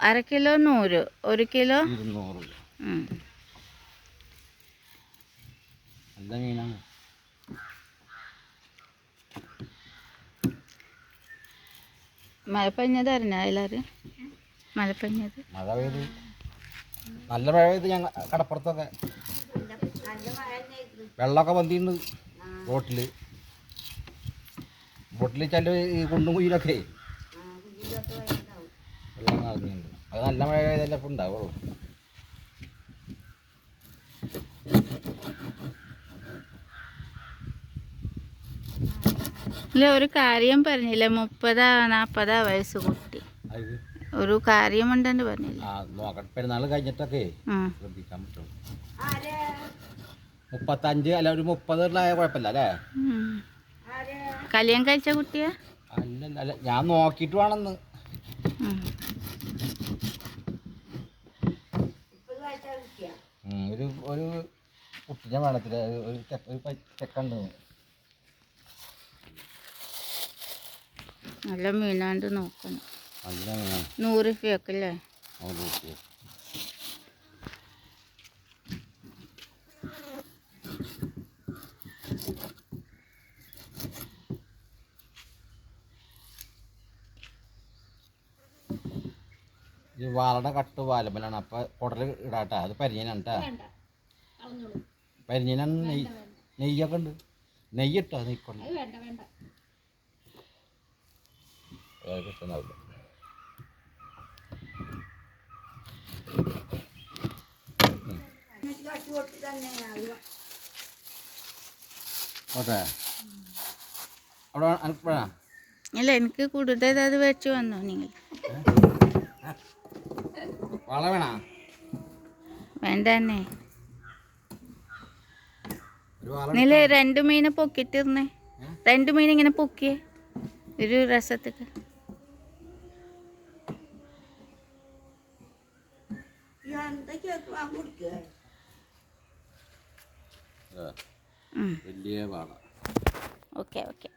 അര കിലോ നൂറ് ഒരു കിലോ? ഇരുന്നൂറ്. നല്ല മീനാണ്. മലപ്പഞ്ഞത് അറിഞ്ഞ എല്ലാവരും മലപ്പഞ്ഞത് മഴ പെയ്ത്. നല്ല മഴ പെയ്ത് ഞങ്ങൾ കടപ്പുറത്തൊക്കെ. വെള്ളമൊക്കെ വന്നിട്ടുണ്ട് ബോട്ടിൽ ബോട്ടിൽ ചില ഈ കുണ്ടും കുയിലൊക്കെ വെള്ളം നിറഞ്ഞിട്ടുണ്ട് അത് നല്ല മഴ ഇപ്പം ഉണ്ടാവുള്ളൂ. ഇല്ല ഒരു കാര്യം പറഞ്ഞില്ല. മുപ്പതാ നാപ്പതാ വയസ്സ് കുട്ടി. ഒരു കാര്യമുണ്ടെന്ന് പറഞ്ഞില്ല. പെരുന്നാൾ കഴിഞ്ഞിട്ടൊക്കെ. ശ്രദ്ധിക്കാൻ പറ്റും മുപ്പത്തഞ്ച് അല്ല ഒരു മുപ്പത് കുഴപ്പമില്ല അല്ലേ. കല്യാണം കഴിച്ച കുട്ടിയാ? അല്ല ഞാൻ നോക്കിട്ട് വേണമെന്ന് ഒരു ഒരു കുട്ടിനെ വേണത്തില്ല ഒരു ഒരു ചെക്കണ്ട് നല്ല മീനാണ്ട് നോക്കണം. നല്ല മീനാണ്. നൂറ് രൂപയൊക്കെ അല്ലേ നൂറ് ഈ കട്ട് വാലമ്പലാണ് അപ്പൊ കുടൽ ഇടാട്ടാ. അത് പരിഞ്ഞനാണ് കേട്ടാ പരിഞ്ഞനാണ് നെയ്യ് നെയ്യൊക്കെ ഉണ്ട്. നെയ്യിട്ടോ നെയ്ക്കൊണ്ട് കിട്ടുന്നാവില്ല ഓട്ടെ അവിടെ അനക്കപ്പോഴാ അല്ല എനിക്ക് കൂടുതൽ അത് വെച്ച് വന്നോ നിങ്ങൾ? വള വേണോ? വേണ്ട തന്നെ നിങ്ങൾ രണ്ട് മീനെ പൊക്കിട്ടിരുന്നേ രണ്ട് മീൻ ഇങ്ങനെ പൊക്കിയേ. ഒരു രസത്തേക്ക്. വലിയ വാള. Okay okay.